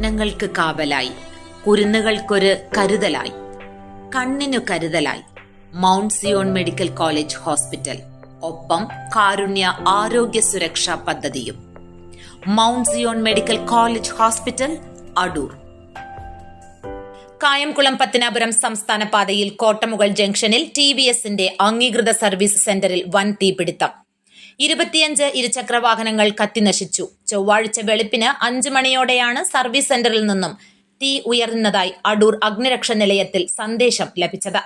സ്വപ്നങ്ങൾക്ക് കാവലായി. കുരുന്നുകൾക്കൊരു കരുതലായി. കണ്ണിനു കരുതലായി. Mount Zion medical college hospital. ഒപ്പം കാരുണ്യ ആരോഗ്യ സുരക്ഷാ പദ്ധതിയും. Mount Zion medical college hospital Adoor. Kayamkulam Pathanapuram സംസ്ഥാന പാതയിൽ കോട്ടമുകൾ ജംഗ്ഷനിൽ ടി വി എസിന്റെ അംഗീകൃത സർവീസ് സെന്ററിൽ വൻ തീപിടുത്തം. ഇരുപത്തിയഞ്ച് ഇരുചക്ര വാഹനങ്ങൾ കത്തിനശിച്ചു ചൊവ്വാഴ്ച വെളുപ്പിന് അഞ്ചു മണിയോടെയാണ് സർവീസ് സെന്ററിൽ നിന്നും തീ ഉയർന്നതായി അടൂർ അഗ്നിരക്ഷ നിലയത്തിൽ സന്ദേശം ലഭിച്ചത്.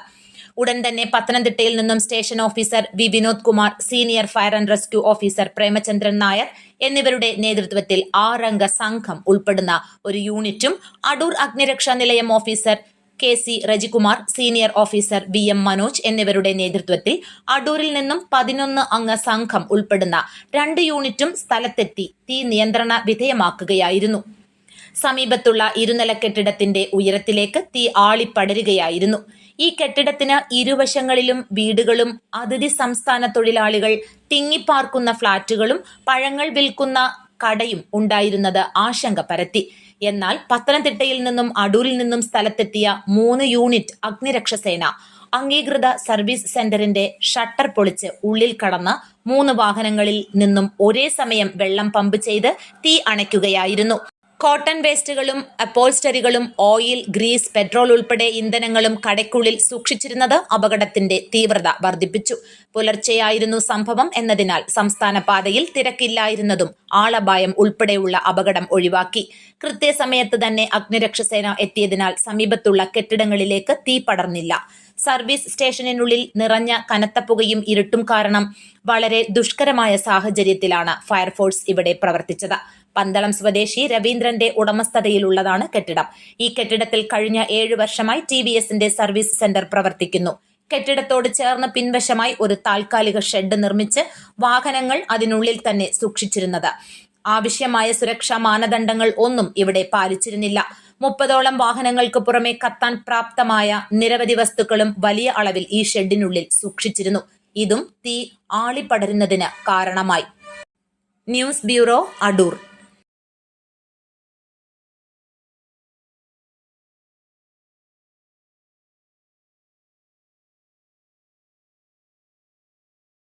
ഉടൻ തന്നെ പത്തനംതിട്ടയിൽ നിന്നും station officer V. Vinod Kumar senior fire and rescue officer Premachandran Nair എന്നിവരുടെ നേതൃത്വത്തിൽ ആറംഗ സംഘം ഉൾപ്പെടുന്ന ഒരു യൂണിറ്റും അടൂർ അഗ്നിരക്ഷാ നിലയം officer K C Rajikumar senior officer V M Manoj എന്നിവരുടെ നേതൃത്വത്തിൽ അടൂരിൽ നിന്നും പതിനൊന്ന് അംഗ സംഘം ഉൾപ്പെടുന്ന രണ്ട് യൂണിറ്റും സ്ഥലത്തെത്തി തീ നിയന്ത്രണ വിധേയമാക്കുകയായിരുന്നു. സമീപത്തുള്ള ഇരുനില കെട്ടിടത്തിന്റെ ഉയരത്തിലേക്ക് തീ ആളിപ്പടരുകയായിരുന്നു. ഈ കെട്ടിടത്തിന് ഇരുവശങ്ങളിലും വീടുകളും അതിഥി സംസ്ഥാന തൊഴിലാളികൾ തിങ്ങിപ്പാർക്കുന്ന ഫ്ളാറ്റുകളും പഴങ്ങൾ വിൽക്കുന്ന കടയും ഉണ്ടായിരുന്നത് ആശങ്ക പരത്തി. എന്നാൽ പത്തനംതിട്ടയിൽ നിന്നും അടൂരിൽ നിന്നും സ്ഥലത്തെത്തിയ മൂന്ന് യൂണിറ്റ് അഗ്നിരക്ഷസേന അംഗീകൃത സർവീസ് സെന്ററിന്റെ ഷട്ടർ പൊളിച്ച് ഉള്ളിൽ കടന്ന് മൂന്ന് വാഹനങ്ങളിൽ നിന്നും ഒരേ സമയം വെള്ളം പമ്പ് ചെയ്ത് തീ അണയ്ക്കുകയായിരുന്നു. കോട്ടൺ വേസ്റ്റുകളും അപ്പോൾസ്റ്ററികളും ഓയിൽ ഗ്രീസ് പെട്രോൾ ഉൾപ്പെടെ ഇന്ധനങ്ങളും കടയ്ക്കുള്ളിൽ സൂക്ഷിച്ചിരുന്നത് അപകടത്തിന്റെ തീവ്രത വർദ്ധിപ്പിച്ചു. പുലർച്ചെയായിരുന്നു സംഭവം എന്നതിനാൽ സംസ്ഥാന പാതയിൽ തിരക്കില്ലായിരുന്നതും ആളപായം ഉൾപ്പെടെയുള്ള അപകടം ഒഴിവാക്കി. കൃത്യസമയത്ത് തന്നെ അഗ്നിരക്ഷസേന എത്തിയതിനാൽ സമീപത്തുള്ള കെട്ടിടങ്ങളിലേക്ക് തീ പടർന്നില്ല. സർവീസ് സ്റ്റേഷനിനുള്ളിൽ നിറഞ്ഞ കനത്ത പുകയും ഇരുട്ടും കാരണം വളരെ ദുഷ്കരമായ സാഹചര്യത്തിലാണ് ഫയർഫോഴ്സ് ഇവിടെ പ്രവർത്തിച്ചത്. പന്തളം സ്വദേശി രവീന്ദ്രന്റെ ഉടമസ്ഥതയിലുള്ളതാണ് കെട്ടിടം. ഈ കെട്ടിടത്തിൽ കഴിഞ്ഞ ഏഴു വർഷമായി ടി വി എസിന്റെ സർവീസ് സെന്റർ പ്രവർത്തിക്കുന്നു. കെട്ടിടത്തോട് ചേർന്ന് പിൻവശമായി ഒരു താൽക്കാലിക ഷെഡ് നിർമ്മിച്ച് വാഹനങ്ങൾ അതിനുള്ളിൽ തന്നെ സൂക്ഷിച്ചിരുന്നത്. ആവശ്യമായ സുരക്ഷാ മാനദണ്ഡങ്ങൾ ഒന്നും ഇവിടെ പാലിച്ചിരുന്നില്ല. മുപ്പതോളം വാഹനങ്ങൾക്ക് പുറമെ കത്താൻ പ്രാപ്തമായ നിരവധി വസ്തുക്കളും വലിയ അളവിൽ ഈ ഷെഡിനുള്ളിൽ സൂക്ഷിച്ചിരുന്നു. ഇതും തീ ആളിപ്പടരുന്നതിന് കാരണമായി. News bureau Adoor.